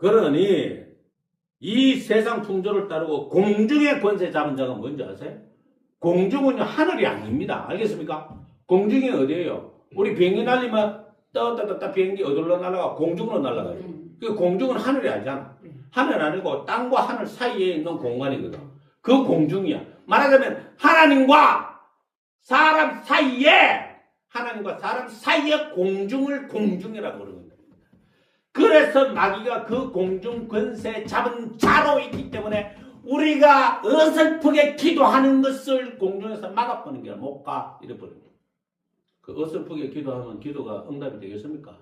그러니 이 세상 풍조를 따르고 공중의 권세 잡은 자가 뭔지 아세요? 공중은요 하늘이 아닙니다. 알겠습니까? 공중이 어디예요? 우리 비행기 날리면 떠떠떠떠 비행기 어디로 날아가? 공중으로 날아가요. 그 공중은 하늘이 아니잖아. 하늘 아니고 땅과 하늘 사이에 있는 공간이거든. 그 공중이야. 말하자면 하나님과 사람 사이에 하나님과 사람 사이에 공중을 공중이라고 그러는 겁니다. 그래서 마귀가 그 공중 권세 잡은 자로 있기 때문에 우리가 어설프게 기도하는 것을 공중에서 막아보는 게 못 가. 이래버린 거예요. 그 어설프게 기도하면 기도가 응답이 되겠습니까?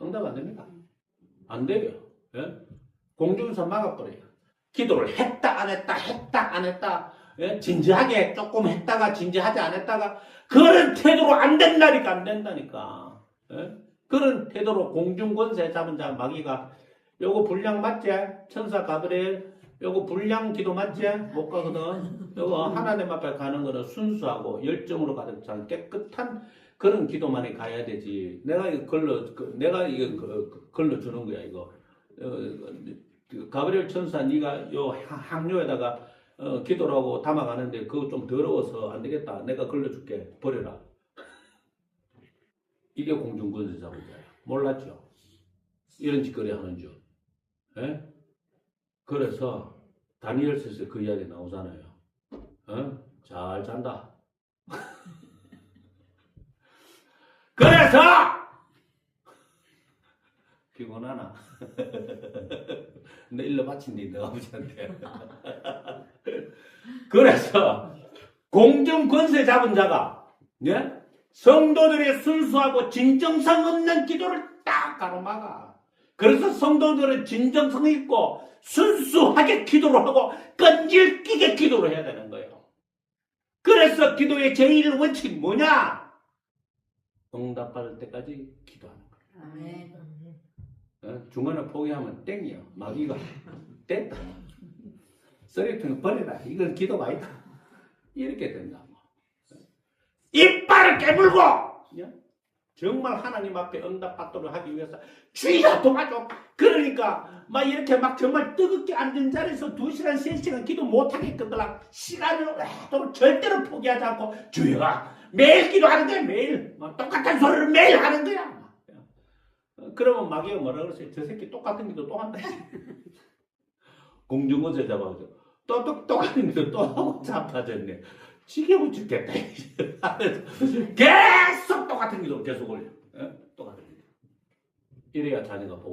응답 안 됩니다. 안 돼요. 예? 공중에서 막아버려요. 기도를 했다 안 했다 했다 안 했다 예? 진지하게 조금 했다가 진지하지 안 했다가 그런 태도로 안 된다니까 안 된다니까 예? 그런 태도로 공중권세 잡은 자 마귀가 요거 불량 맞지? 천사 가브리엘 요거 불량 기도 맞지? 못 가거든 요거 하나님 앞에 가는 거는 순수하고 열정으로 가득 찬 깨끗한 그런 기도만에 가야 되지 내가 이거 걸러 그- 내가 이거 그- 걸러 주는 거야 이거 어, 그 가브리엘 천사 네가 요 향- 향료에다가 어, 기도를 하고 담아가는데 그거 좀 더러워서 안 되겠다. 내가 걸러줄게. 버려라. 이게 공중권세 잡은 자야. 몰랐죠? 이런 짓거리 하는 줄. 예? 그래서 다니엘서에서 그 이야기 나오잖아요. 어? 잘 잔다. 그래서 피곤하나? 내 일러 바친디 너 아버지한테. 그래서 공정 권세 잡은 자가 예? 성도들의 순수하고 진정성 없는 기도를 딱 가로막아. 그래서 성도들은 진정성 있고 순수하게 기도를 하고 끈질기게 기도를 해야 되는 거예요. 그래서 기도의 제일 원칙이 뭐냐? 응답받을 때까지 기도하는 거예요. 어? 중간에 포기하면 땡이야. 마귀가 됐다. 쓰레기통에 버리라. 이건 기도가 아니다. 이렇게 된다고. 이빨을 깨물고 예? 정말 하나님 앞에 응답받도록 하기 위해서 주의가 도와줘. 그러니까 막 이렇게 막 정말 뜨겁게 앉은 자리에서 두 시간 세 시간 기도 못하겠거든. 시간을 또 절대로 포기하지 않고 주여가 매일 기도하는 거야 매일. 막 똑같은 소리를 매일 하는 거야. 어, 그러면 마귀가 뭐라 그러세요? 저 새끼 똑같은 기도 또 한다. 공중권세 잡아가지고 또, 또 똑같은 기도 또 하고 잡아졌네. 지겨워 죽겠다. 계속 똑같은 기도 계속 올려. 예? 똑같은 기도. 이래야 자녀가 복을